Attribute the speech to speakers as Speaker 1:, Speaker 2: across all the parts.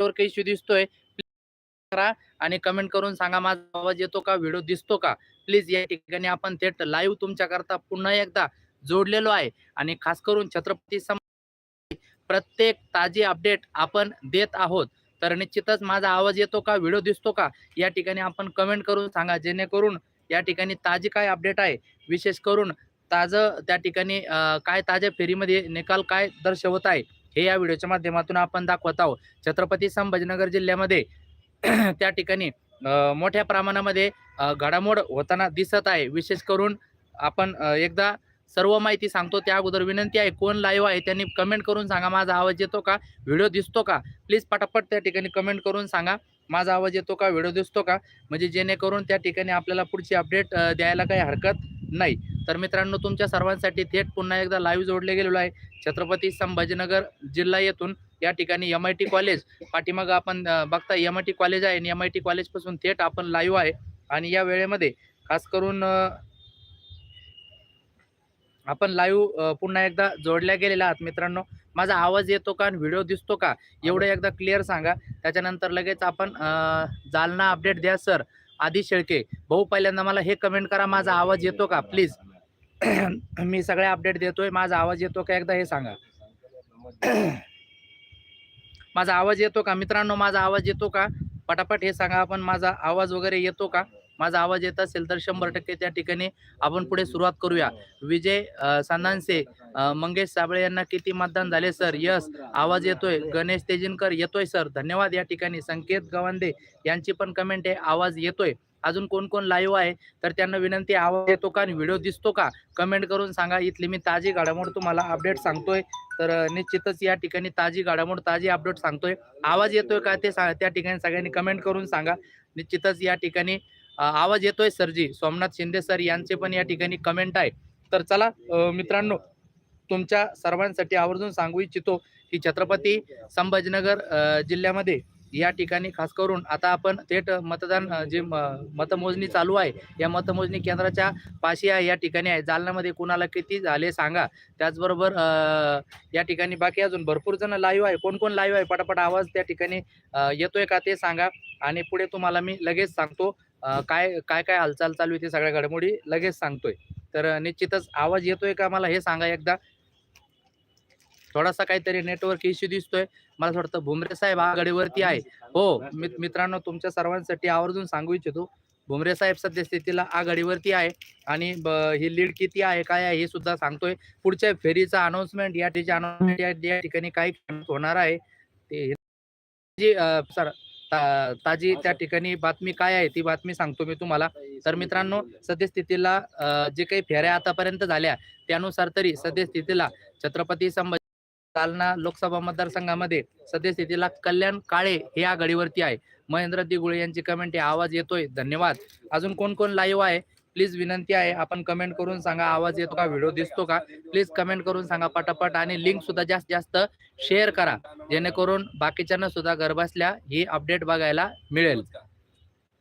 Speaker 1: Network issue दिसतोय करा आणि कमेंट करून सांगा माझा आवाज येतो का व्हिडिओ दिसतो का? प्लीज या ठिकाणी आपण थेट लाईव्ह तुमच्याकरता पुन्हा एकदा जोडलेलो आहे. आणि खास करून छत्रपती सम प्रत्येक ताजी अपडेट आपण देत आहोत. तर निश्चितच माझा आवाज येतो का व्हिडिओ दिसतो का? या ठिकाणी आपण कमेंट करून सांगा. जेणेकरून या ठिकाणी ताजी काय अपडेट आहे? विशेष करून ताजं त्या ठिकाणी काय ताज्या फेरीमध्ये निकाल काय दर्शवत आहे? हे या व्हिडिओच्या माध्यमातून आपण दाखवत आहोत. छत्रपती संभाजीनगर जिल्ह्यामध्ये त्या ठिकाणी मोठ्या प्रमाणामध्ये घडामोड होताना दिसत आहे. विशेष करून आपण एकदा सर्व माहिती सांगतो त्या अगोदर विनंती आहे कोण लाईव्ह आहे त्यांनी कमेंट करून सांगा. माझा आवाज येतो का? व्हिडिओ दिसतो का? प्लीज पटापट त्या ठिकाणी कमेंट करून सांगा. माझा आवाज येतो का? व्हिडिओ दिसतो का? म्हणजे जेणेकरून त्या ठिकाणी आपल्याला पुढची अपडेट द्यायला काही हरकत नाही. तर मित्रांनो तुमच्या सर्वांसाठी थेट पुन्हा एकदा लाईव्ह जोडले गेलेलो आहे. छत्रपती संभाजीनगर जिल्हा येथून या ठिकाणी एम आय टी कॉलेज पाठीमागं आपण बघता एम आय टी कॉलेज आहे आणि एम आय टी कॉलेजपासून थेट आपण लाईव्ह आहे. आणि या वेळेमध्ये खास करून आपण लाईव्ह पुन्हा एकदा जोडल्या गेलेला आहात मित्रांनो. माझा आवाज येतो का आणि व्हिडिओ दिसतो का? एवढं एकदा क्लिअर सांगा. त्याच्यानंतर लगेच आपण जालना अपडेट द्या सर आधी शेळके. भाऊ पहिल्यांदा मला हे कमेंट करा माझा आवाज येतो का? प्लीज मी सगळे अपडेट देतोय. माझा आवाज येतो का? एकदा हे सांगा. माझा आवाज येतो का? मित्रांनो माझा आवाज येतो का? पटापट हे सांगा आपण. माझा आवाज वगैरे येतो का? माझा आवाज येत असेल तर शंभर टक्के त्या ठिकाणी आपण पुढे सुरुवात करूया. विजय अ, सांदानसे अ, मंगेश साबळे यांना किती मतदान झाले सर? यस. आवाज येतोय. गणेश तेजिनकर येतोय सर. धन्यवाद या ठिकाणी. संकेत गवंदे यांची पण कमेंट आहे. आवाज येतोय. अजून कोण कोण लाईव्ह आहे? तर त्यांना विनंती आवाज येतो का आणि व्हिडिओ दिसतो का? कमेंट करून सांगा. इथली मी ताजी घडामोड तुम्हाला अपडेट सांगतोय. तर निश्चितच या ठिकाणी ताजी घडामोड ताजी अपडेट सांगतोय. आवाज येतोय का ते त्या ठिकाणी सगळ्यांनी कमेंट करून सांगा. निश्चितच या ठिकाणी आवाज येतोय सरजी. सोमनाथ शिंदे सर यांचे पण या ठिकाणी कमेंट आहे. तर चला मित्रांनो तुमच्या सर्वांसाठी आवर्जून सांगू इच्छितो की छत्रपती संभाजीनगर जिल्ह्यामध्ये या ठिकाणी खास करून आता आपण थेट मतदान जे मतमोजणी चालू आहे या मतमोजणी केंद्राच्या पाशी आहे या ठिकाणी आहे. जालन्यामध्ये कुणाला किती झाले सांगा. त्याचबरोबर या ठिकाणी बाकी अजून भरपूर जण लाईव्ह आहे. कोण कोण लाईव्ह आहे? पटापट आवाज त्या ठिकाणी येतोय का ते सांगा. आणि पुढे तुम्हाला मी लगेच सांगतो. काय काय काय हालचाल चालू आहे ते सगळ्या घडामोडी लगेच सांगतोय. तर निश्चितच आवाज येतोय का मला हे सांगा एकदा. थोडासा काहीतरी नेटवर्क इश्यू दिसतोय. मला थोडं वाटतं भुमरे साहेब आघाडीवरती आहे. हो मित्रांनो तुमच्या सर्वांसाठी आवर्जून सांगू इच्छितो. भुमरे साहेब सद्यस्थितीला आघाडीवरती आहे. आणि ही लीड किती आहे काय आहे हे सुद्धा सांगतोय. पुढच्या फेरीचा अनाउन्समेंट या ठिकाणी अनाउन्समेंट या ठिकाणी काही होणार आहे. ते जी सर ता- ताजी त्या ठिकाणी बातमी काय आहे ती बातमी सांगतो मी तुम्हाला. तर मित्रांनो सद्यस्थितीला जे काही फेऱ्या आतापर्यंत झाल्या त्यानुसार तरी सद्यस्थितीला छत्रपती संभाजी जालना लोकसभा मतदारसंघामध्ये सद्यस्थितीला कल्याण काळे हे आघाडीवरती आहे. महेंद्र दिगुळे यांची कमेंट आहे आवाज येतोय. धन्यवाद. अजून कोण कोण लाईव्ह आहे? प्लीज विनंती आहे आपण कमेंट करून सांगा आवाज येतो का व्हिडिओ दिसतो का? प्लीज कमेंट करून सांगा पटापट आणि लिंक सुद्धा जास्तीत जास्त शेअर करा जेणेकरून बाकीच्यांना सुद्धा घरबसल्या ही अपडेट बघायला मिळेल.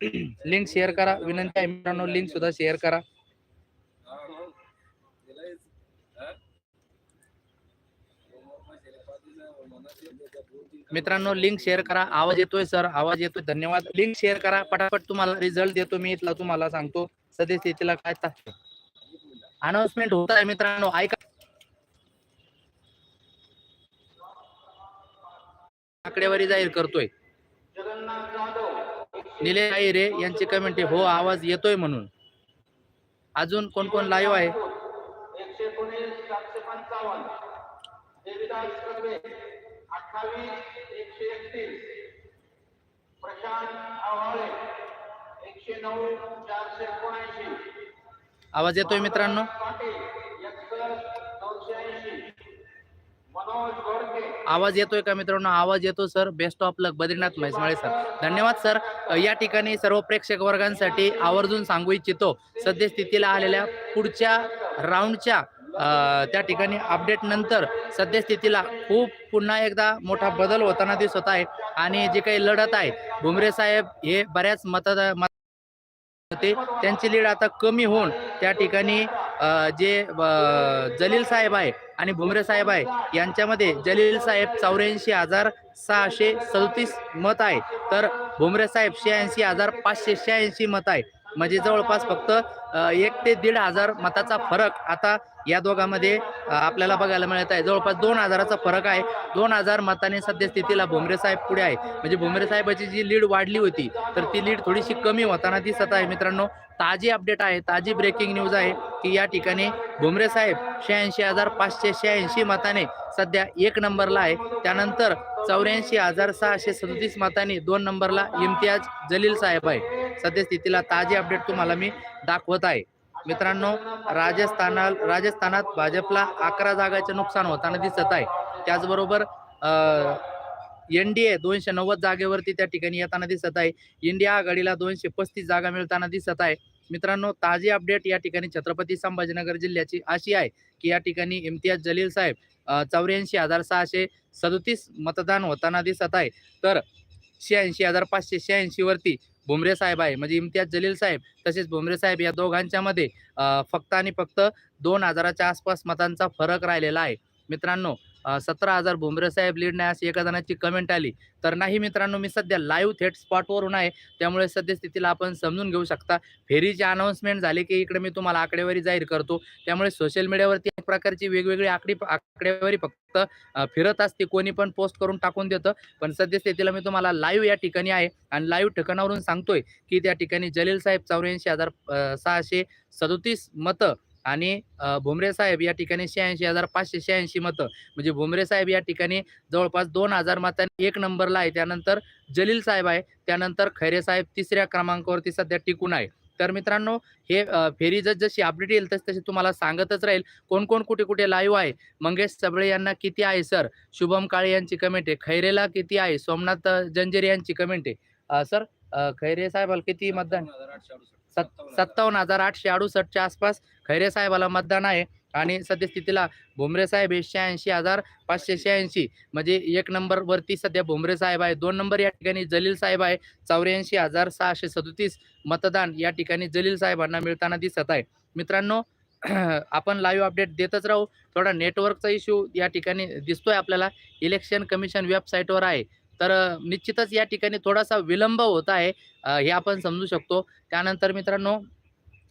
Speaker 1: लिंक शेअर करा विनंती आहे मित्रांनो लिंक सुद्धा शेअर करा. मित्रांनो लिंक शेअर करा आवाज येतोय सर आवाज येतोय धन्यवाद. लिंक शेअर करा पटापट तुम्हाला रिझल्ट देतो मी इथला तुम्हाला सांगतो. सद्यस्थितीला काय अनाउन्समेंट होत आहे मित्रांनो ऐका. आकडेवारी जाहीर करतोय. निलेश रे यांची कमेंट आहे हो आवाज येतोय म्हणून. अजून कोण कोण लाईव्ह आहे?
Speaker 2: प्रशांत
Speaker 1: आवाज येतोय मित्रांनो? आवाज येतोय का मित्रांनो? आवाज येतो sir. Best of luck Badrinath Mhaismale sir. धन्यवाद सर. या ठिकाणी सर्व प्रेक्षक वर्गांसाठी आवर्जून सांगू इच्छितो सद्यस्थितीला आलेल्या पुढच्या राऊंडच्या त्या ठिकाणी अपडेट नंतर सद्यस्थितीला खूप पुन्हा एकदा मोठा बदल होताना दिसत आहे. आणि जे काही लढत आहे भुमरे साहेब हे बऱ्याच मतदा मत होते. त्यांची लीड आता कमी होऊन त्या ठिकाणी जे जलील साहेब आहे आणि भुमरे साहेब आहे यांच्यामध्ये जलील साहेब चौऱ्याऐंशी हजार सहाशे सदतीस मत आहे. तर भुमरे साहेब शहाऐंशी हजार पाचशे शहाऐंशी मत आहे. म्हणजे जवळपास फक्त एक ते दीड हजार मताचा फरक आता या दोघांमध्ये आपल्याला बघायला मिळत आहे. जवळपास दोन हजाराचा फरक आहे. दोन हजार मताने सध्या स्थितीला भुमरे साहेब पुढे आहे. म्हणजे भुमरे साहेबाची जी लीड वाढली होती तर ती लीड थोडीशी कमी होताना दिसत आहे मित्रांनो. ताजी अपडेट आहे. ताजी ब्रेकिंग न्यूज आहे की या ठिकाणी भुमरे साहेब शहाऐंशी हजार पाचशे शहाऐंशी मताने सध्या एक नंबरला आहे. त्यानंतर चौऱ्याऐंशी हजार सहाशे सदतीस मतांनी दोन नंबरला इम्तियाज जलील साहेब आहे. सध्या स्थितीला ताजी अपडेट तुम्हाला मी दाखवत आहे. मित्रांनो राजस्थानाल राजस्थानात भाजपला अकरा जागाचे नुकसान होताना दिसत आहे. त्याचबरोबर एन डी ए दोनशे नव्वद जागेवरती त्या ठिकाणी येताना दिसत आहे. इंडिया आघाडीला दोनशे पस्तीस जागा मिळताना दिसत आहे. मित्रांनो ताजी अपडेट या ठिकाणी छत्रपती संभाजीनगर जिल्ह्याची अशी आहे की या ठिकाणी इम्तियाज जलील साहेब चौऱ्याऐंशी हजार सहाशे सदोतीस मतदान होताना दिसत आहे. तर शहाऐंशी हजार पाचशे शहाऐंशी वरती भुमरे साहेब आहे. म्हणजे इम्तियाज जलील साहेब तसेच भुमरे साहेब या दोघांच्या मध्ये फक्त आणि फक्त दोन हजाराच्या आसपास मतांचा फरक राहिलेला आहे. मित्रांनो सतरा हजार भुमरे साहेब लीड नाही अशी एका जणाची कमेंट आली. तर नाही मित्रांनो मी सध्या लाईव्ह थेट स्पॉटवरून आहे. त्यामुळे सद्यस्थितीला आपण समजून घेऊ शकता. फेरीची अनाऊन्समेंट झाली की इकडे मी तुम्हाला आकडेवारी जाहीर करतो. त्यामुळे सोशल मीडियावरती एक प्रकारची वेगवेगळी आकडी आकडेवारी फक्त फिरत असते. कोणी पण पोस्ट करून टाकून देतं. पण सद्यस्थितीला मी तुम्हाला लाईव्ह या ठिकाणी आहे. आणि लाईव्ह ठिकाणावरून सांगतोय की त्या ठिकाणी जलील साहेब चौऱ्याऐंशी हजार सहाशे सदोतीस मतं आणि भुमरे साहेब या ठिकाणी शहाऐंशी हजार पाचशे शहाऐंशी मतं. म्हणजे भुमरे साहेब या ठिकाणी जवळपास दोन हजार मतांनी एक नंबरला आहे. त्यानंतर जलील साहेब आहे. त्यानंतर खैरे साहेब तिसऱ्या क्रमांकावरती सध्या टिकून आहे. तर मित्रांनो हे फेरी जर जशी अपडेट येईल तस तशी तुम्हाला सांगतच राहील कोण कोण कुठे कुठे लाईव्ह आहे. मंगेश सबळे यांना किती आहे सर शुभम काळे यांची कमेंट आहे. खैरेला किती आहे? सोमनाथ अ, यांची कमेंट आहे. सर खैरे साहेब किती मतदान? सत् सत्तावन्न हजार आठशे अडुसष्टच्या आसपास खैरे साहेबाला मतदान आहे. आणि सद्यस्थितीला भुमरे साहेब हे शहाऐंशी हजार पाचशे शहाऐंशी म्हणजे एक नंबरवरती सध्या भुमरे साहेब आहे. दोन नंबर या ठिकाणी जलील साहेब आहे. चौऱ्याऐंशी हजार सहाशे सदोतीस मतदान या ठिकाणी जलील साहेबांना मिळताना दिसत आहे. मित्रांनो आपण लाईव्ह अपडेट देतच राहू. थोडा नेटवर्कचा इश्यू या ठिकाणी दिसतोय आपल्याला. इलेक्शन कमिशन वेबसाईटवर आहे. तर निश्चितच या ठिकाणी थोडासा विलंब होत आहे हे आपण समजू शकतो. त्यानंतर मित्रांनो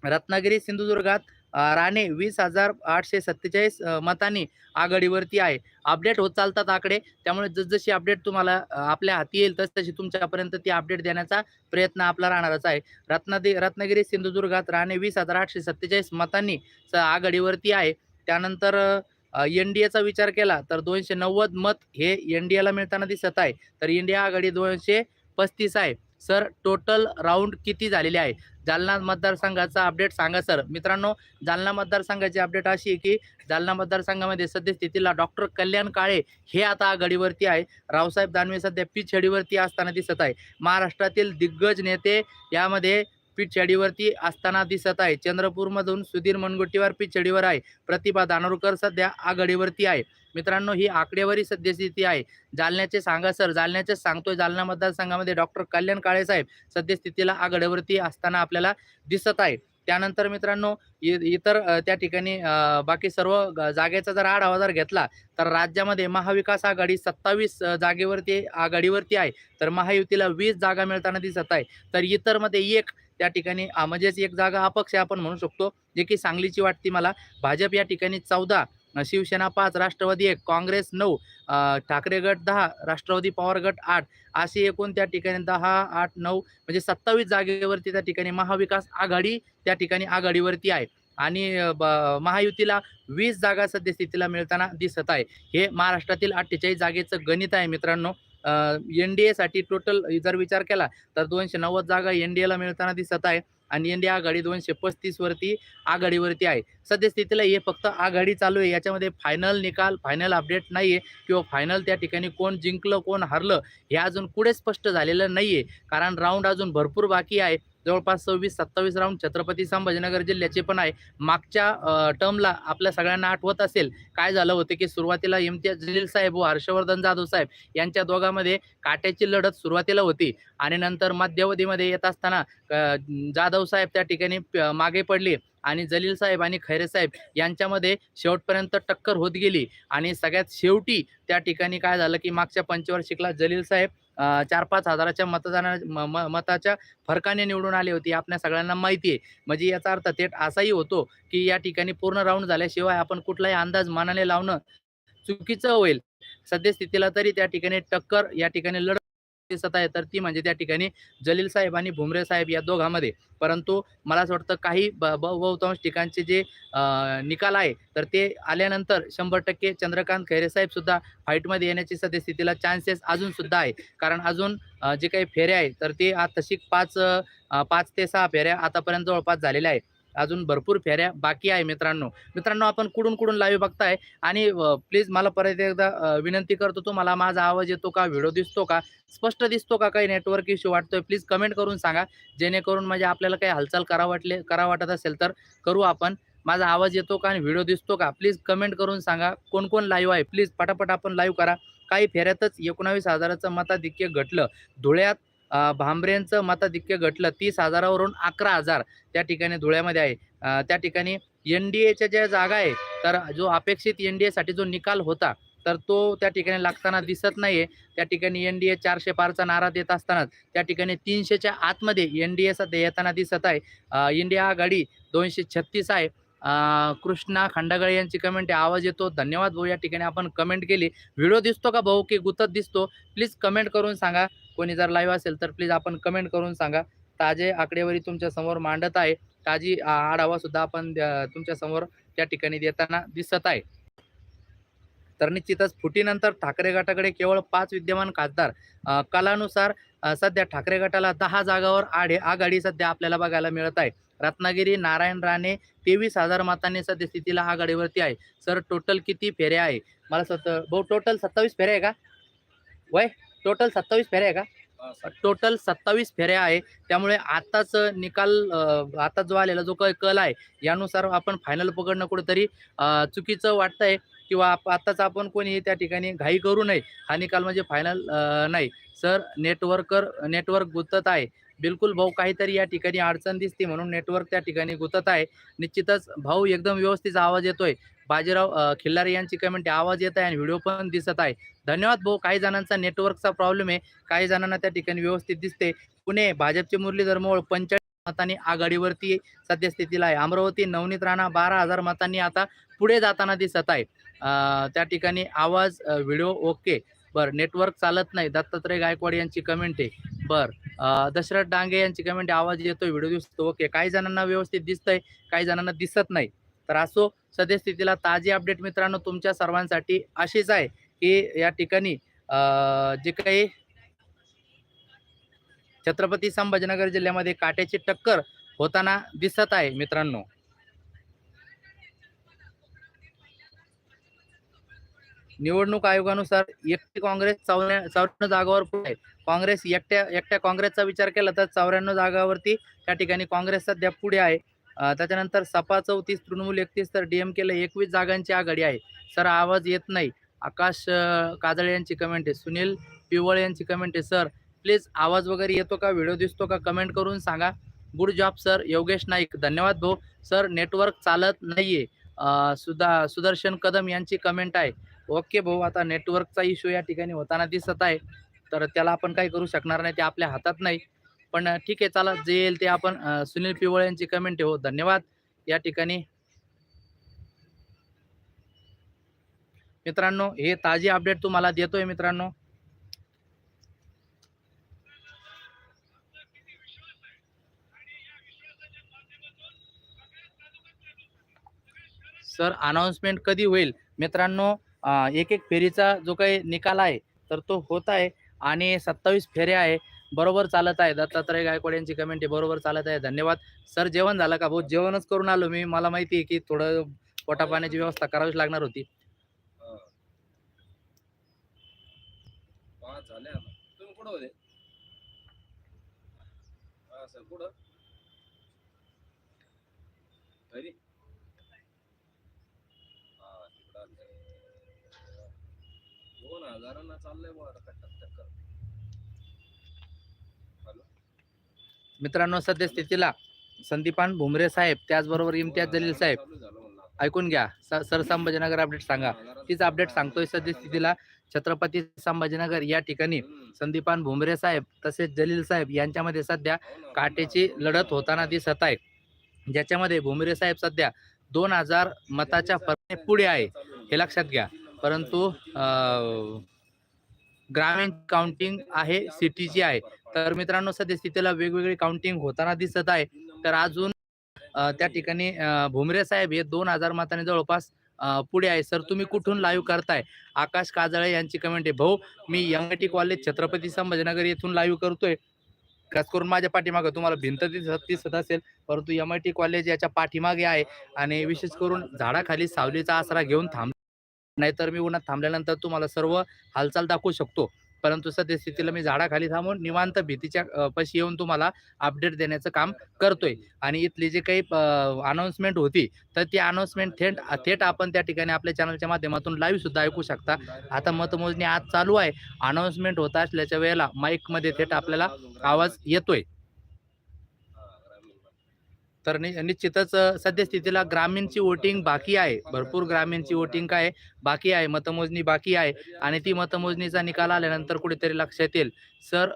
Speaker 1: रत्नागिरी सिंधुदुर्गात राणे वीस हजार आठशे सत्तेचाळीस मतांनी आघाडीवरती आहे. अपडेट होत चालतात आकडे. त्यामुळे जसजशी अपडेट तुम्हाला आपल्या हाती येईल तसतशी तुमच्यापर्यंत ती अपडेट देण्याचा प्रयत्न आपला राहणारच आहे. रत्नादि रत्नागिरी सिंधुदुर्गात राणे वीस हजार आठशे सत्तेचाळीस मतांनी स- आघाडीवरती आहे. त्यानंतर एन डी एचा विचार केला तर दोनशे नव्वद मत हे एन डी एला मिळताना दिसत आहे. तर इंडिया आघाडी दोनशे पस्तीस आहे. सर टोटल राऊंड किती झालेले आहे? जालना मतदारसंघाचा अपडेट सांगा सर. मित्रांनो जालना मतदारसंघाची अपडेट अशी आहे की जालना मतदारसंघामध्ये सद्यस्थितीला डॉक्टर कल्याण काळे हे आता आघाडीवरती आहे. रावसाहेब दानवे सध्या पिछडीवरती असताना दिसत आहे. महाराष्ट्रातील दिग्गज नेते यामध्ये पिचडीवरती असताना दिसत आहे. चंद्रपूरमधून सुधीर मनगुट्टीवार पिचडीवर आहे. प्रतिभा दानोरकर सध्या आघाडीवरती आहे. मित्रांनो ही आकडेवारी सद्यस्थिती आहे. जालन्याचे सांगा सर जालन्याचे सांगतोय जालना मतदारसंघामध्ये डॉक्टर कल्याण काळे साहेब सद्यस्थितीला आघाडीवरती असताना आपल्याला दिसत आहे. त्यानंतर मित्रांनो इ- इतर त्या ठिकाणी बाकी सर्व जागेचा जर आढावा जर घेतला तर राज्यामध्ये महाविकास आघाडी सत्तावीस जागेवरती आघाडीवरती आहे. तर महायुतीला वीस जागा मिळताना दिसत आहे. तर इतरमध्ये एक त्या ठिकाणी म्हणजेच एक जागा अपक्ष आपण म्हणू शकतो जे की सांगलीची वाटते मला. भाजप या ठिकाणी चौदा शिवसेना पाच राष्ट्रवादी एक काँग्रेस नऊ ठाकरे गट दहा राष्ट्रवादी पवार गट आठ अशी एकूण त्या ठिकाणी दहा आठ नऊ म्हणजे सत्तावीस जागेवरती त्या ठिकाणी महाविकास आघाडी त्या ठिकाणी आघाडीवरती आहे. आणि ब- महायुतीला वीस जागा सद्यस्थितीला मिळताना दिसत आहे. हे महाराष्ट्रातील अठ्ठेचाळीस जागेचं गणित आहे मित्रांनो. एन डी एसाठी टोटल जर विचार केला तर दोनशे नव्वद जागा एन डी एला मिळताना दिसत आहे आणि एन डी आघाडी दोनशे पस्तीसवरती आघाडीवरती आहे. सद्यस्थितीला हे फक्त आघाडी चालू आहे याच्यामध्ये फायनल निकाल फायनल अपडेट नाही आहे किंवा फायनल त्या ठिकाणी कोण जिंकलं कोण हरलं हे अजून पुढे स्पष्ट झालेलं नाही आहे कारण राऊंड अजून भरपूर बाकी आहे. जवळपास सव्वीस सत्तावीस राऊंड छत्रपती संभाजीनगर जिल्ह्याचे पण आहे. मागच्या टर्मला आपल्या सगळ्यांना आठवत असेल काय झालं होतं की सुरुवातीला इम्तियाज जलील साहेब व हर्षवर्धन जाधव साहेब यांच्या दोघांमध्ये काट्याची लढत सुरुवातीला होती आणि नंतर मध्यावधीमध्ये येत असताना जाधव साहेब त्या ठिकाणी मागे पडले आणि जलील साहेब आणि खैरे साहेब यांच्यामध्ये शेवटपर्यंत टक्कर होत गेली आणि सगळ्यात शेवटी त्या ठिकाणी काय झालं की मागच्या पंचवार्षिकला जलील साहेब चार पाच हजाराच्या मतदाना म- म- मताच्या फरकाने निवडून आले होते आपल्या सगळ्यांना माहिती आहे. म्हणजे याचा अर्थ थेट असाही होतो की या ठिकाणी पूर्ण राऊंड झाल्याशिवाय आपण कुठलाही अंदाज मानाने लावणं चुकीचं होईल. सद्यस्थितीला तरी त्या ठिकाणी टक्कर या ठिकाणी लढत दिसत आहे तर ती म्हणजे त्या ठिकाणी जलील साहेब आणि भुमरे साहेब या दोघांमध्ये. परंतु मला असं वाटतं काही ब- बहुतांश ठिकाणचे जे निकाल आहे तर ते आल्यानंतर शंभर टक्के चंद्रकांत खैरे साहेब सुद्धा फाईटमध्ये येण्याची सद्यस्थितीला चान्सेस अजून सुद्धा आहे. कारण अजून जे काही फेऱ्या आहे तर ते आज तशी पाच पाच ते सहा फेऱ्या आतापर्यंत जवळपास झालेल्या आहे अजून भरपूर फेऱ्या बाकी आहे मित्रांनो. मित्रांनो आपण कुठून कुठून लाईव्ह बघताय आणि प्लीज मला परत एकदा विनंती करतो तुम्हाला माझा आवाज येतो का व्हिडिओ दिसतो का स्पष्ट दिसतो का काही नेटवर्क इश्यू वाटतोय प्लीज कमेंट करून सांगा. जेणेकरून म्हणजे आपल्याला काही हालचाल करा वाटले करा वाटत असेल तर करू आपण. माझा आवाज येतो का आणि व्हिडिओ दिसतो का प्लीज कमेंट करून सांगा. कोण कोण लाईव्ह आहे प्लीज पटापट आपण लाईव्ह करा. काही फेऱ्यातच एकोणावीस हजाराचं मताधिक्य घटलं. धुळ्यात भांबरेंचं मताधिक्य घटलं. तीस हजारावरून अकरा हजार त्या ठिकाणी धुळ्यामध्ये आहे. त्या ठिकाणी एन डी एच्या ज्या जागा आहे तर जो अपेक्षित एन डी एसाठी जो निकाल होता तर तो त्या ठिकाणी लागताना दिसत नाहीये. त्या ठिकाणी एन डी ए चारशे पारचा नारा देत असतानाच त्या ठिकाणी तीनशेच्या आतमध्ये एन डी एचा येताना दिसत आहे. इंडिया आघाडी दोनशे छत्तीस आहे. कृष्णा खंडागळे यांची कमेंट आहे. आवाज येतो. धन्यवाद भाऊ. या ठिकाणी आपण कमेंट केली. व्हिडिओ दिसतो का भाऊ? की गुतत दिसतो? प्लीज कमेंट करून सांगा. कोणी जर लाईव्ह असेल तर प्लीज आपण कमेंट करून सांगा. ताजे आकडेवारी तुमच्यासमोर मांडत आहे. ताजी आढावा सुद्धा आपण तुमच्यासमोर त्या ठिकाणी देताना दिसत आहे. तर निश्चितच फुटीनंतर ठाकरे गटाकडे केवळ पाच विद्यमान खासदार कलानुसार सध्या ठाकरे गटाला दहा जागावर आढे आघाडी सध्या आपल्याला बघायला मिळत आहे. रत्नागिरी नारायण राणे तेवीस हजार मतांनी सध्या स्थितीला आघाडीवरती आहे. सर टोटल किती फेऱ्या आहे? मला स्वतः भाऊ टोटल सत्तावीस फेऱ्या आहे का? वय? टोटल सत्तावीस फेऱ्या आहे का? टोटल सत्तावीस फेऱ्या आहे. त्यामुळे आताच निकाल आता जो आलेला जो काही कल आहे यानुसार आपण फायनल पकडणं कुठेतरी चुकीचं वाटतंय किंवा आताच आपण कोणी त्या ठिकाणी घाई करू नये. हा निकाल म्हणजे फायनल नाही. सर नेटवर्कर नेटवर्क गुंतत आहे. बिलकुल भाऊ काहीतरी या ठिकाणी अडचण दिसते म्हणून नेटवर्क त्या ठिकाणी गुंतत आहे. निश्चितच भाऊ एकदम व्यवस्थित आवाज येतोय. बाजीराव खिल्लारे यांची कमेंट आवाज येत आहे आणि व्हिडिओ पण दिसत आहे. धन्यवाद भाऊ काही जणांचा नेटवर्कचा प्रॉब्लेम आहे. काही जणांना त्या ठिकाणी व्यवस्थित दिसते. पुणे भाजपचे मुरलीधर मोळ पंचाळीस मतांनी आघाडीवरती सध्या स्थितीला आहे. अमरावती नवनीत राणा बारा हजार मतांनी आता पुढे जाताना दिसत आहे. त्या ठिकाणी आवाज व्हिडिओ ओके बर नेटवर्क चालत नाही. दत्तात्रय गायकवाड यांची कमेंट आहे. बर. दशरथ डांगे यांची कमेंट म्हणजे आवाज येतोय व्हिडिओ दिसतो. ओके काही जणांना व्यवस्थित दिसतंय काही जणांना दिसत नाही. तर असो सद्यस्थितीला ताजी अपडेट मित्रांनो तुमच्या सर्वांसाठी अशीच आहे की या ठिकाणी जे काही छत्रपती संभाजीनगर जिल्ह्यामध्ये काट्याची टक्कर होताना दिसत आहे मित्रांनो. निवडणूक आयोगानुसार एकटी काँग्रेस चौऱ्या चौऱ्याण्णव जागावर पुढे काँग्रेस एकट्या एकट्या काँग्रेसचा विचार केला तर चौऱ्याण्णव जागावरती त्या ठिकाणी काँग्रेस सध्या पुढे आहे. त्याच्यानंतर सपा चौतीस तृणमूल एकतीस तर डीएमकेला एकवीस जागांची आघाडी आहे. सर आवाज येत नाही. आकाश काजळे यांची कमेंट आहे. सुनील पिवळ यांची कमेंट आहे. सर प्लीज आवाज वगैरे येतो का? व्हिडिओ दिसतो का? कमेंट करून सांगा. Good job sir Yogesh Naik धन्यवाद भाऊ. सर नेटवर्क चालत नाहीये. आहे सुधा सुदर्शन कदम यांची कमेंट आहे. ओके भाऊ आता नेटवर्कचा इश्यू या ठिकाणी होताना दिसत आहे. तर त्याला आपण काही करू शकणार नाही ते आपल्या हातात नाही. पण ठीक आहे चला जे येईल ते आपण सुनील पिवळ यांची कमेंट ठेवू. हो धन्यवाद. या ठिकाणी मित्रांनो हे ताजी अपडेट तुम्हाला देतोय मित्रांनो. सर अनाउन्समेंट कधी होईल? मित्रांनो एक एक फेरीचा जो काही निकाल आहे तर तो होत आहे आणि सत्तावीस फेऱ्या आहे. बरोबर चालत आहे. दत्तात्रय गायकवाड यांची कमेंट आहे. बरोबर चालत आहे. धन्यवाद. सर जेवण झालं का भाऊ? जेवणच करून आलो मी. मला माहिती आहे की थोडं पोटा पाण्याची व्यवस्था करावीच लागणार होती.
Speaker 3: कुठं होते हा सर कुठं घरी हा तिकडं आलते. दोन हजारांना चाललंय
Speaker 1: मित्रांनो सध्या स्थितीला संदीपान भुमरे साहेब त्याचबरोबर इम्तियाज जलील साहेब. ऐकून घ्या सर संभाजीनगर अपडेट सांगा. तीच अपडेट सांगतोय सद्यस्थितीला. छत्रपती संभाजीनगर या ठिकाणी. संदीपान भुमरे साहेब तसेच जलील साहेब यांच्यामध्ये सध्या
Speaker 3: हो ना.
Speaker 1: काटेची लढत होताना दिसत आहे. ज्याच्यामध्ये भुमरे साहेब सध्या दोन हजार मताच्या पुढे आहे. हे लक्षात घ्या. परंतु ग्रामीण काउंटिंग आहे सिटीची आहे. तर मित्रांनो सद्यस्थितीला वेगवेगळी काउंटिंग होताना दिसत आहे. तर अजून त्या ठिकाणी भुमरे साहेब हे दोन हजार मताने जवळपास पुढे आहे. सर तुम्ही कुठून लाईव्ह करताय? आकाश काजळे यांची कमेंट आहे. भाऊ मी M I T college Chhatrapati Sambhajinagar येथून लाईव्ह करतोय. खास करून माझ्या पाठीमागं तुम्हाला भिंत दिसत दिसत असेल. परंतु एम आय टी कॉलेज याच्या पाठीमागे आहे. आणि विशेष करून झाडाखाली सावलीचा आसरा घेऊन थांब नाहीतर मी उन्हात थांबल्यानंतर तुम्हाला सर्व हालचाल दाखवू शकतो. परंतु सद्यस्थितीला मी झाडाखाली थांबून निवांत भीतीच्या पशी पाशी येऊन तुम्हाला अपडेट देण्याचं काम करतोय. आणि इथली जी काही अनाऊन्समेंट होती तर ती अनाऊन्समेंट थेट थेट आपण त्या ठिकाणी आपल्या चॅनलच्या माध्यमातून लाईव्ह सुद्धा ऐकू शकता. आता मतमोजणी आज चालू आहे. अनाऊन्समेंट होत असल्याच्या वेळेला माईकमध्ये थेट आपल्याला आवाज येतोय. तर निश्चितच सद्यस्थितीला ग्रामीणची वोटिंग बाकी आहे. भरपूर ग्रामीणची वोटिंग काय बाकी आहे. मतमोजणी बाकी आहे. आणि ती मतमोजणीचा निकाल आल्यानंतर कुठेतरी लक्षात येईल. सर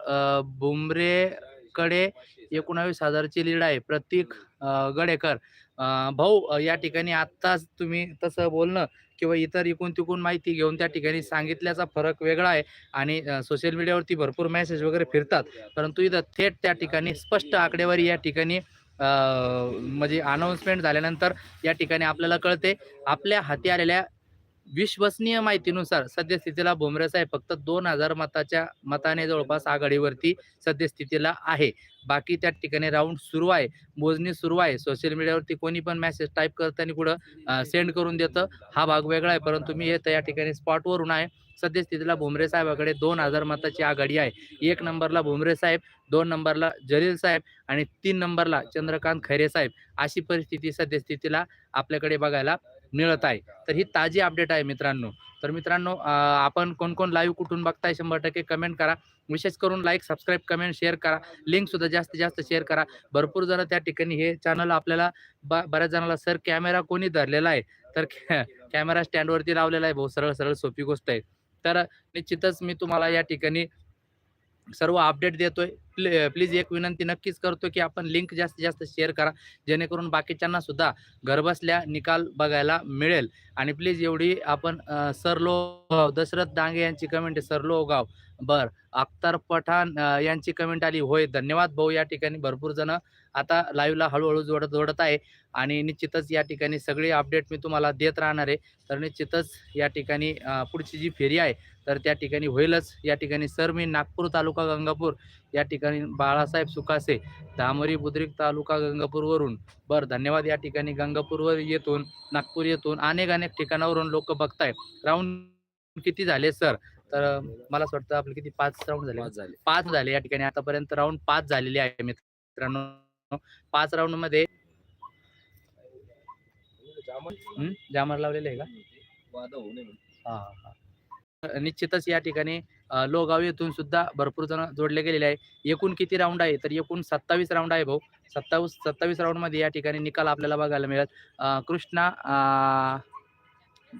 Speaker 1: बुमरेकडे एकोणावीस हजारची लीड आहे. प्रतीक गडेकर. भाऊ या ठिकाणी आत्ताच तुम्ही तसं बोलणं किंवा इतर इकून तिकून माहिती घेऊन त्या ठिकाणी सांगितल्याचा फरक वेगळा आहे. आणि सोशल मीडियावरती भरपूर मेसेज वगैरे फिरतात. परंतु इथं थेट त्या ठिकाणी स्पष्ट आकडेवारी या ठिकाणी म्हणजे अनाऊन्समेंट झाल्यानंतर या ठिकाणी आपल्याला कळते आपल्या हाती आलेल्या विश्वसनीय माहितीनुसार सद्यस्थितीला भुमरे साहेब फक्त दोन हजार मताच्या मताने जवळपास आघाडीवरती सद्यस्थितीला आहे. बाकी त्या ठिकाणी राऊंड सुरू आहे. मोजणी सुरू आहे. सोशल मीडियावरती कोणी पण मेसेज टाईप करताना कुठं सेंड करून देतं. हा भाग वेगळा आहे. परंतु मी येतं या ठिकाणी स्पॉटवरून आहे. सद्यस्थितीला भुमरे साहेबाकडे दोन हजार मताची आघाडी आहे. एक नंबरला भुमरे साहेब दोन नंबरला जलील साहेब आणि तीन नंबरला चंद्रकांत खैरे साहेब. अशी परिस्थिती सद्यस्थितीला आपल्याकडे बघायला मिळत आहे. तर ही ताजी अपडेट आहे मित्रांनो. तर मित्रांनो आपण कोण कोण लाईव्ह कुठून बघताय शंभर टक्के कमेंट करा. विशेष करून लाईक सबस्क्राईब कमेंट शेअर करा. लिंक सुद्धा जास्तीत जास्त शेअर करा. भरपूर जण त्या ठिकाणी हे चॅनल आपल्याला ब- बऱ्याच जणाला सर कॅमेरा कोणी धरलेला आहे? तर कॅमेरा स्टँडवरती लावलेला आहे. भाऊ सरळ सरळ सोपी गोष्ट आहे. तर निश्चितच मी तुम्हाला या ठिकाणी सर्व अपडेट देतोय. प्लीज एक विनंती नक्कीच करतो की आपण लिंक जास्तीत जास्त शेअर करा. जेणेकरून बाकीच्यांना सुद्धा घरबसल्या निकाल बघायला मिळेल. आणि प्लीज एवढी आपण सरलो दशरथ डांगे यांची कमेंट आहे सरलो गाव बर अख्तर पठाण यांची कमेंट आली. होय धन्यवाद भाऊ. या ठिकाणी भरपूर जण आता लाईव्हला हळूहळू जोडत जोडत आहे. आणि निश्चितच या ठिकाणी सगळी अपडेट मी तुम्हाला देत राहणार आहे. तर निश्चितच या ठिकाणी पुढची जी फेरी आहे तर त्या ठिकाणी होईलच. या ठिकाणी सर मी नागपूर तालुका गंगापूर. या ठिकाणी बाळासाहेब सुकासे धामरी बुद्रिक तालुका गंगापूरवरून. बर धन्यवाद या ठिकाणी गंगापूरवर येथून नागपूर येथून अनेक अनेक ठिकाणावरून लोक बघताय राऊंड किती झाले सर? तर मला असं वाटतं आपले किती? पाच राऊंड झाले
Speaker 3: पाच झाले.
Speaker 1: पाच झाले या ठिकाणी. आतापर्यंत राऊंड पाच झालेले आहे मित्रांनो. पाच राऊंडमध्ये जामर लावलेले आहे का? हा, हा. निश्चितच या ठिकाणी लोगाव येथून सुद्धा भरपूर जण जोडले गेलेले आहे. एकूण किती राऊंड आहे? तर एकूण सत्तावीस राऊंड आहे भाऊ. सत्तावीस सत्तावीस राऊंडमध्ये या ठिकाणी निकाल आपल्याला बघायला मिळेल. कृष्णा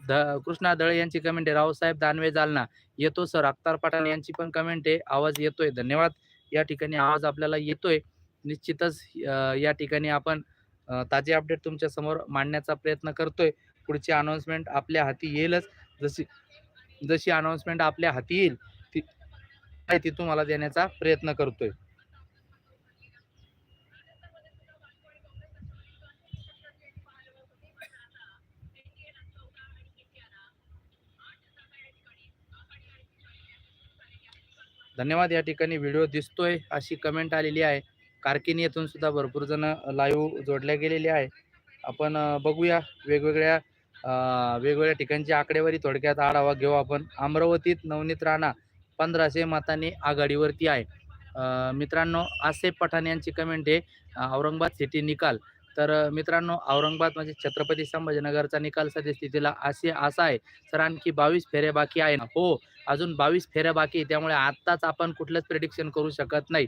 Speaker 1: द कृष्णा दळे यांची कमेंट आहे. रावसाहेब दानवे जालना. येतो सर अख्तार पठाण यांची पण कमेंट आहे. आवाज येतोय. धन्यवाद. या ठिकाणी आवाज आपल्याला येतोय. निश्चितच या ठिकाणी आपण ताजे अपडेट तुमच्यासमोर मांडण्याचा प्रयत्न करतोय. पुढची अनाउन्समेंट आपल्या हाती येईलच. जशी जशी अनाउन्समेंट आपल्या हाती येईल ती माहिती तुम्हाला देण्याचा प्रयत्न करतोय. धन्यवाद. या ठिकाणी व्हिडिओ दिसतोय अशी कमेंट आलेली आहे. कारकिनी येथून सुद्धा भरपूर जण लाईव्ह जोडल्या गेलेले आहे. आपण बघूया वेगवेगळ्या वेगवेगळ्या ठिकाणची आकडेवारी थोडक्यात आढावा घेऊ आपण. अमरावतीत नवनीत राणा पंधराशे मतांनी आघाडीवरती आहे. मित्रांनो आसेफ पठाण यांची कमेंट आहे औरंगाबाद सिटी निकाल. तर मित्रांनो औरंगाबाद म्हणजे छत्रपती संभाजीनगरचा निकाल सद्यस्थितीला असे असा आहे. तर आणखी बावीस फेऱ्या बाकी आहे ना? हो अजून बावीस फेऱ्या बाकी त्यामुळे आत्ताच आपण कुठलंच प्रेडिक्शन करू शकत नाही.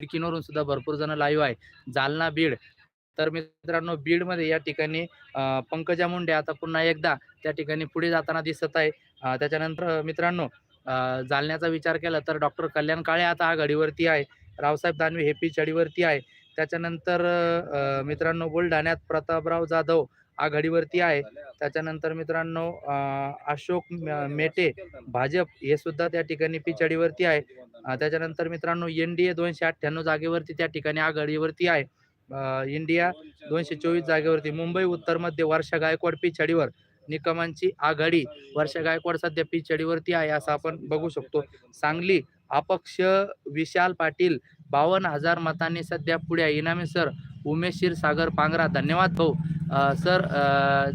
Speaker 1: खिडकीवरून सुद्धा भरपूर जण लाईव्ह आहे. जालना बीड तर मित्रांनो बीडमध्ये या ठिकाणी पंकजा मुंडे आता पुन्हा एकदा त्या ठिकाणी पुढे जाताना दिसत आहे. त्याच्यानंतर मित्रांनो जालण्याचा विचार केला तर डॉक्टर कल्याण काळे आता आघाडीवरती आहे. रावसाहेब दानवे हे पिछाडीवरती आहे. त्याच्यानंतर मित्रांनो बुलढाण्यात प्रतापराव जाधव आघाडीवरती आहे. त्याच्यानंतर मित्रांनो अशोक मेटे भाजप हे सुद्धा त्या ठिकाणी पिछाडीवरती आहे. त्याच्यानंतर मित्रांनो एन डी ए दोनशे अठ्ठ्याण्णव जागेवरती त्या ठिकाणी आघाडीवरती आहे. इंडिया दोनशे चोवीस जागेवरती. मुंबई उत्तरमध्ये वर्षा गायकवाड पिछाडीवर निकमांची आघाडी वर्षा गायकवाड सध्या पिछाडीवरती आहे असं आपण बघू शकतो. सांगली अपक्ष विशाल पाटील बावन्न हजार मतांनी सध्या पुढे इनामी सर उमेश सागर पांगरा. धन्यवाद भाऊ. सर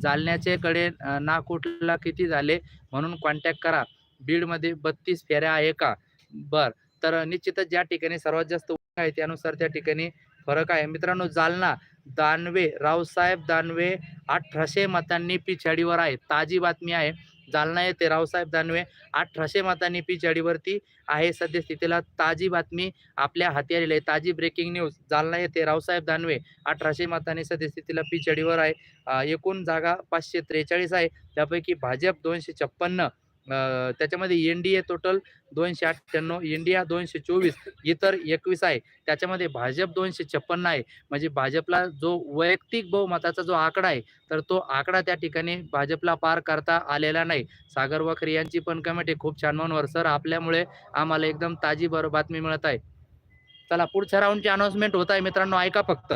Speaker 1: जालन्याचे कडे नाकोटला किती झाले म्हणून कॉन्टॅक्ट करा. बीडमध्ये बत्तीस फेऱ्या आहे का? बर. तर निश्चितच ज्या ठिकाणी सर्वात जास्त आहे त्यानुसार त्या ठिकाणी फरक आहे. मित्रांनो जालना दानवे रावसाहेब दानवे अठराशे मतांनी पिछाडीवर आहे. ताजी बातमी आहे जालना येथे रावसाहेब दानवे अठराशे मतांनी पिछाडीवरती आहे. सद्यस्थितीला ताजी बातमी आपल्या हाती आलेली आहे. ताजी ब्रेकिंग न्यूज जालना येथे रावसाहेब दानवे अठराशे मतांनी सद्यस्थितीला पिछाडीवर आहे. एकूण जागा पाचशे त्रेचाळीस आहे. त्यापैकी भाजप दोनशे छप्पन्न त्याच्यामध्ये एन डी ए टोटल दोनशे अठ्ठ्याण्णव इंडिया दोनशे चोवीस इतर एकवीस आहे. त्याच्यामध्ये भाजप दोनशे छप्पन्न आहे. म्हणजे भाजपला जो वैयक्तिक बहुमताचा जो आकडा आहे तर तो आकडा त्या ठिकाणी भाजपला पार करता आलेला नाही. सागर वखरे यांची पण कमेटी खूप छान म्हणून. सर आपल्यामुळे आम्हाला एकदम ताजी बर बातमी मिळत आहे. चला पुढच्या राऊंडची अनाउन्समेंट होत आहे मित्रांनो. ऐका फक्त.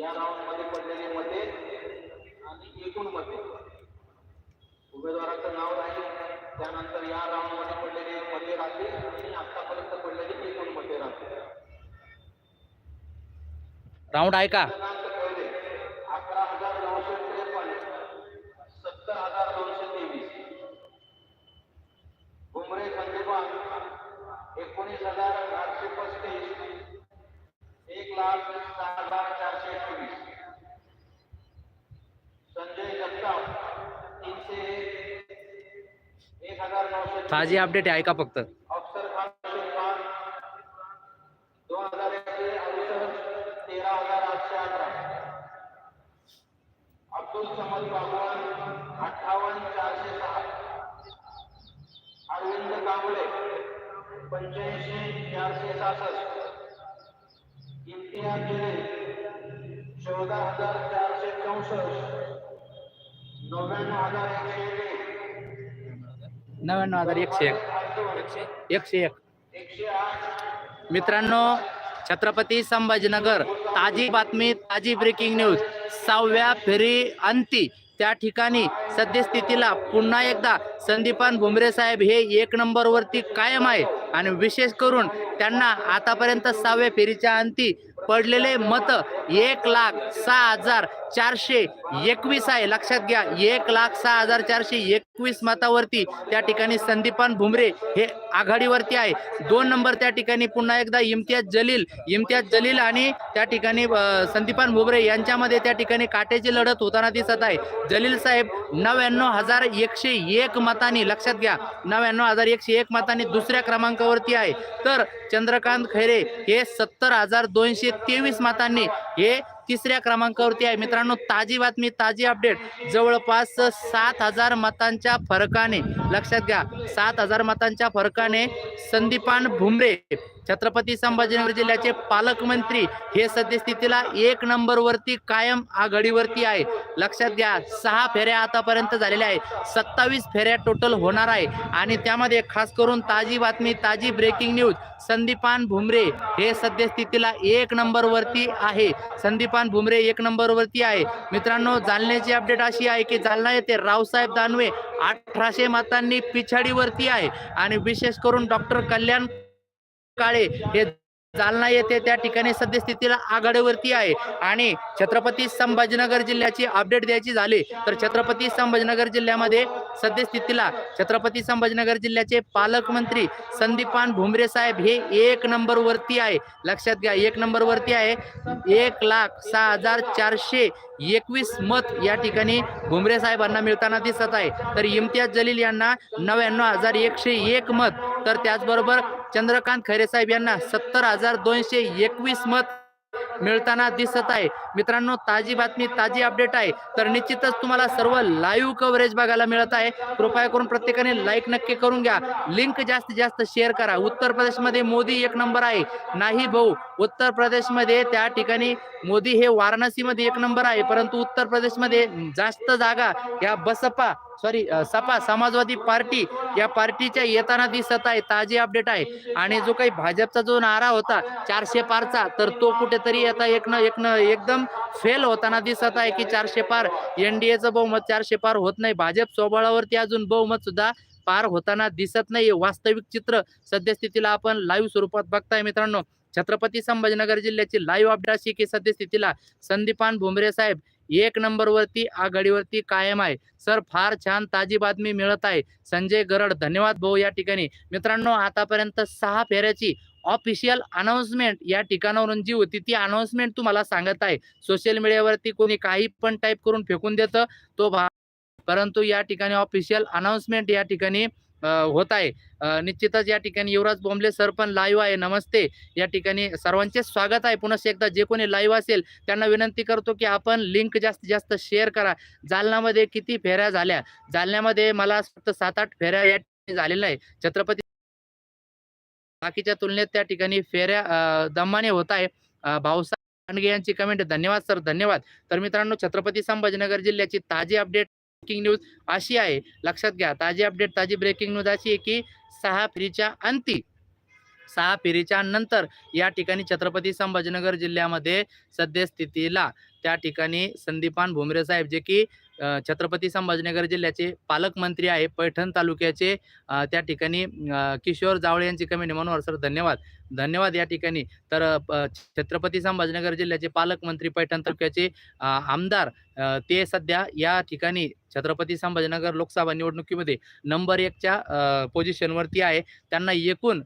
Speaker 2: या राऊंडमध्ये पडलेली मते आणि एकूण मते. उमेदवाराचं नाव राहील त्यानंतर या राऊंडमध्ये पडलेली मते राहतील आणि आतापर्यंत पडलेली एकूण मते राहतील.
Speaker 1: राऊंड ऐका
Speaker 2: दिनांक
Speaker 1: ताजी अपडेट आहे ऐका फक्त?
Speaker 2: अठ्ठावन्न चारशे हज़ार चारशे चौसष्ट. नव्याण्णव हज़ार एकशे एक
Speaker 1: नव्याण्णव हजार एकशे एक. एकशे एक. मित्रांनो छत्रपती संभाजीनगर ताजी बातमी ताजी ब्रेकिंग न्यूज सहाव्या फेरी अंती. त्या ठिकाणी सद्यस्थितीला पुन्हा एकदा संदीपान भुमरे साहेब हे एक नंबरवरती कायम आहे. आणि विशेष करून त्यांना आतापर्यंत सहाव्या फेरीच्या अंती पडलेले मत एक लाख सहा हजार चारशे एकवीस आहे. लक्षात घ्या एक लाख सहा हजार चारशे एकवीस मतावरती त्या ठिकाणी संदीपान भुमरे हे आघाडीवरती आहे. दोन नंबर त्या ठिकाणी पुन्हा एकदा इम्तियाज जलील इम्तियाज जलील आणि त्या ठिकाणी संदीपान भुमरे यांच्यामध्ये त्या ठिकाणी काट्याची लढत होताना दिसत आहे. जलील साहेब नव्याण्णव हजार एकशे एक मतांनी लक्षात घ्या नव्याण्णव हजार एकशे एक मतांनी दुसऱ्या क्रमांकावरती आहे. तर चंद्रकांत खैरे हे सत्तर हजार दोनशे तेवीस मतांनी हे तिसऱ्या क्रमांकावरती आहे. मित्रांनो ताजी बातमी ताजी अपडेट जवळपास सात हजार मतांच्या फरकाने लक्षात घ्या सात हजार मतांच्या फरकाने संदीपान भुमरे छत्रपती संभाजीनगर जिल्ह्याचे पालकमंत्री हे सद्यस्थितीला एक नंबरवरती कायम आघाडीवरती आहे. लक्षात घ्या सहा फेऱ्या आतापर्यंत झालेल्या आहेत. सत्तावीस फेऱ्या टोटल होणार आहे. आणि त्यामध्ये खास करून ताजी बातमी ताजी ब्रेकिंग न्यूज संदीपान भुमरे हे सद्यस्थितीला एक नंबरवरती आहे. संदीपान भुमरे एक नंबरवरती आहे. मित्रांनो जालन्याची अपडेट अशी आहे की जालना येथे रावसाहेब दानवे अठराशे मतांनी पिछाडीवरती आहे. आणि विशेष करून डॉक्टर कल्याण काळे हे जालना येथे त्या ठिकाणी सद्यस्थितीला आघाडीवरती आहे. आणि छत्रपती संभाजीनगर जिल्ह्याची अपडेट द्यायची झाली तर छत्रपती संभाजीनगर जिल्ह्यामध्ये सद्यस्थितीला छत्रपती संभाजीनगर जिल्ह्याचे पालकमंत्री संदीपान भुमरे साहेब हे एक नंबर वरती आहे. लक्षात घ्या एक नंबर वरती आहे. एक लाख सहा हजार चारशे एकवीस मत या ठिकाणी भुमरे साहेबांना मिळताना दिसत आहे. तर इम्तियाज जलील यांना नव्याण्णव हजार एकशे एक मत. तर त्याचबरोबर चंद्रकांत खैरे साहेब यांना सत्तर हजार दोनशे एकवीस मत मिळताना दिसत आहे. मित्रांनो ताजी बातमी ताजी अपडेट आहे. तर निश्चितच तुम्हाला सर्व लाईव्ह कव्हरेज बघायला मिळत आहे. कृपया करून प्रत्येकाने लाईक नक्की करून घ्या. लिंक जास्तीत जास्त शेअर करा. उत्तर प्रदेशमध्ये मोदी एक नंबर आहे. नाही भाऊ उत्तर प्रदेशमध्ये त्या ठिकाणी मोदी हे वाराणसीमध्ये एक नंबर आहे. परंतु उत्तर प्रदेशमध्ये जास्त जागा या बसपा सॉरी सपा समाजवादी पार्टी या पार्टीच्या येताना दिसत आहे ताजी अपडेट आहे. आणि जो काही भाजपचा जो नारा होता चारशे पारचा तर तो कुठेतरी आता एक न एक ना एकदम फेल होताना दिसत आहे की चारशे पार एनडीएचं बहुमत चारशे पार होत नाही. भाजप स्वबळावरती अजून बहुमत सुद्धा पार होताना दिसत नाही वास्तविक चित्र सद्यस्थितीला आपण लाईव्ह स्वरूपात बघताय मित्रांनो. छत्रपती संभाजीनगर जिल्ह्याची लाईव्ह अपडेट अशी की सद्यस्थितीला संदीपान भुमरे साहेब एक नंबरवरती आघाडीवरती कायम आहे. सर फार छान ताजी बातमी मिळत आहे. संजय गरड धन्यवाद भाऊ या ठिकाणी. मित्रांनो आतापर्यंत सहा फेऱ्याची ऑफिशियल अनाउन्समेंट या ठिकाणावरून जी होती ती अनाउन्समेंट तुम्हाला सांगत आहे. सोशल मीडियावरती कोणी काही पण टाईप करून फेकून देतं तो भा परंतु या ठिकाणी ऑफिशियल अनाउन्समेंट या ठिकाणी होत आहे. निश्चितच या ठिकाणी युवराज बोंबले सर पण लाईव्ह आहे. नमस्ते. या ठिकाणी सर्वांचे स्वागत आहे. पुन्हा एकदा जे कोणी लाईव्ह असेल त्यांना विनंती करतो की आपण लिंक जास्तीत जास्त शेअर करा. जालन्यामध्ये किती फेऱ्या झाल्या? जालन्यामध्ये मला फक्त सात आठ फेऱ्या या ठिकाणी झालेल्या आहे छत्रपती बाकीच्या तुलनेत त्या ठिकाणी फेऱ्या दमाने होत आहे. भाऊसाहेब यांची कमेंट धन्यवाद सर. धन्यवाद. तर मित्रांनो छत्रपती संभाजीनगर जिल्ह्याची ताजी अपडेट ब्रेकिंग न्यूज अशी आहे. लक्षात घ्या ताजी अपडेट ताजी ब्रेकिंग न्यूज अशी आहे की सहा फेरीच्या अंती सहा फेरीच्या नंतर या ठिकाणी छत्रपती संभाजीनगर जिल्ह्यामध्ये सद्यस्थितीला त्या ठिकाणी संदीपान भुमरे साहेब जे की छत्रपती संभाजीनगर जिल्ह्याचे पालकमंत्री आहे पैठण तालुक्याचे. त्या ठिकाणी किशोर जावळे यांची कमेंट मनोहर सर धन्यवाद. धन्यवाद या ठिकाणी. तर प- छत्रपती संभाजीनगर जिल्ह्याचे पालकमंत्री पैठण तालुक्याचे आमदार ते सध्या या ठिकाणी छत्रपती संभाजीनगर लोकसभा निवडणुकीमध्ये नंबर एकच्या पोझिशनवरती आहे. त्यांना एकूण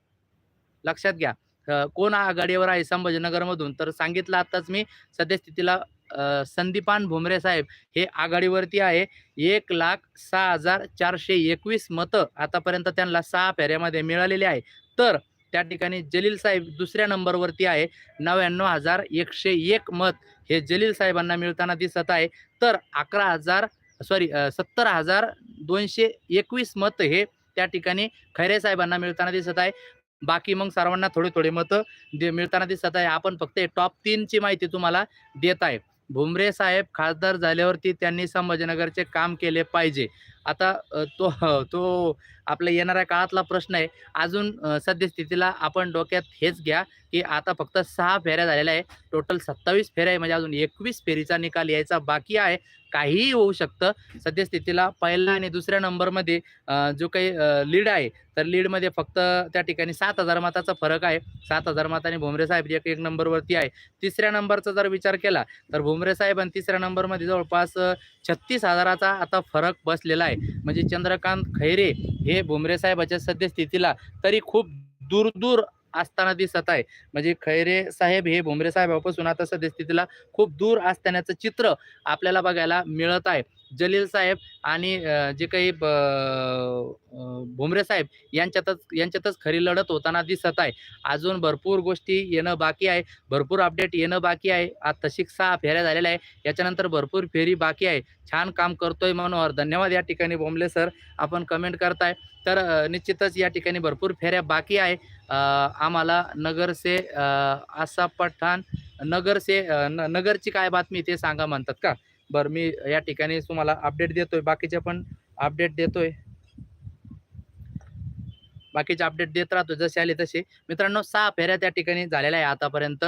Speaker 1: लक्षात घ्या कोण आघाडीवर आहे संभाजीनगरमधून? तर सांगितलं आताच मी सद्यस्थितीला संदीपान भुमरे साहेब हे आघाडीवरती आहे. एक लाख सहा हजार चारशे एकवीस मतं आतापर्यंत त्यांना सहा फेऱ्यामध्ये मिळालेली आहे. तर त्या ठिकाणी जलील साहेब दुसऱ्या नंबरवरती आहे. नव्याण्णव हजार एकशे एक मत हे जलील साहेबांना मिळताना दिसत आहे. तर अकरा हजार सॉरी सत्तर हजार दोनशे एकवीस मत हे त्या ठिकाणी खैरे साहेबांना मिळताना दिसत आहे. बाकी मग सर्वांना थोडे थोडे मतं दे मिळताना दिसत आहे. आपण फक्त टॉप तीनची माहिती तुम्हाला देत आहे. भुमरे साहेब खासदार झाल्यावरती त्यांनी संभाजीनगरचे काम केले पाहिजे. आता तो तो आपल्या येणाऱ्या काळातला प्रश्न आहे. अजून सद्यस्थितीला आपण डोक्यात हेच घ्या की आता फक्त सहा फेऱ्या झालेल्या आहे. टोटल सत्तावीस फेऱ्या आहे म्हणजे अजून एकवीस फेरीचा निकाल यायचा बाकी आहे. काहीही होऊ शकतं. सद्यस्थितीला पहिला आणि दुसऱ्या नंबरमध्ये जो काही लीड आहे तर लीडमध्ये फक्त त्या ठिकाणी सात हजार मताचा फरक आहे. सात हजार मतांनी भुमरे साहेब एक एक नंबरवरती आहे. तिसऱ्या नंबरचा जर विचार केला तर भुमरे साहेब आणि तिसऱ्या नंबरमध्ये जवळपास छत्तीस हजाराचा आता फरक बसलेला आहे. म्हणजे चंद्रकांत खैरे हे भुमरे साहेबाच्या सद्यस्थितीला तरी खूप दूर दूर असताना दिसत आहे. म्हणजे खैरे साहेब हे भुमरे साहेबापासून आता सद्यस्थितीला खूप दूर असतानाचं चित्र आपल्याला बघायला मिळत आहे. जलील साहेब आणि जे काही ब- भुमरे साहेब यांच्यातच यांच्यातच खरी लढत होताना दिसत आहे. अजून भरपूर गोष्टी येणं बाकी आहे. भरपूर अपडेट येणं बाकी आहे. आता तशी सहा फेऱ्या झालेल्या आहे. याच्यानंतर भरपूर फेरी बाकी आहे. छान काम करतोय मनोहर. धन्यवाद या ठिकाणी बोंबले सर. आपण कमेंट करताय. तर निश्चितच या ठिकाणी भरपूर फेऱ्या बाकी आहे. आम्हाला नगरसे आसा पठाण नगरसे न- नगरची काय बातमी ते सांगा म्हणतात का? बरं मी या ठिकाणी तुम्हाला अपडेट देतोय. बाकीचे पण अपडेट देतोय. बाकीचे अपडेट देत राहतो जसे आले तसे. मित्रांनो सहा फेऱ्या त्या ठिकाणी झालेल्या आहे आतापर्यंत.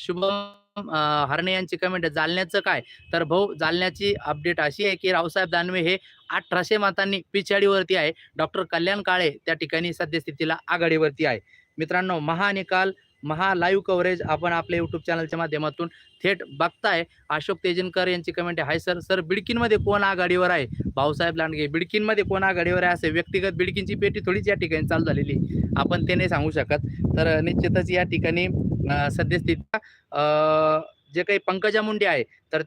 Speaker 1: शुभम हरणे यांची कमेंट जालण्याचं काय? तर भाऊ जालण्याची अपडेट अशी आहे की रावसाहेब दानवे हे अठराशे मतांनी पिछाडीवरती आहे. डॉक्टर कल्याण काळे त्या ठिकाणी सद्यस्थितीला आघाडीवरती आहे. मित्रांनो महानिकाल महा लाईव्ह कव्हरेज आपण आपल्या युट्यूब चॅनलच्या माध्यमातून थेट बघताय. अशोक तेजनकर यांची कमेंट आहे सर सर बिडकीनमध्ये कोण आघाडीवर आहे? भाऊसाहेब लांडगे बिडकीनमध्ये कोण आघाडीवर आहे? असे व्यक्तिगत बिडकीनची पेटी थोडीच या ठिकाणी चालू झालेली आहे. आपण ते नाही सांगू शकत. तर निश्चितच या ठिकाणी अं, सद्यस्थिती जे काही पंकजा मुंडे आहे तर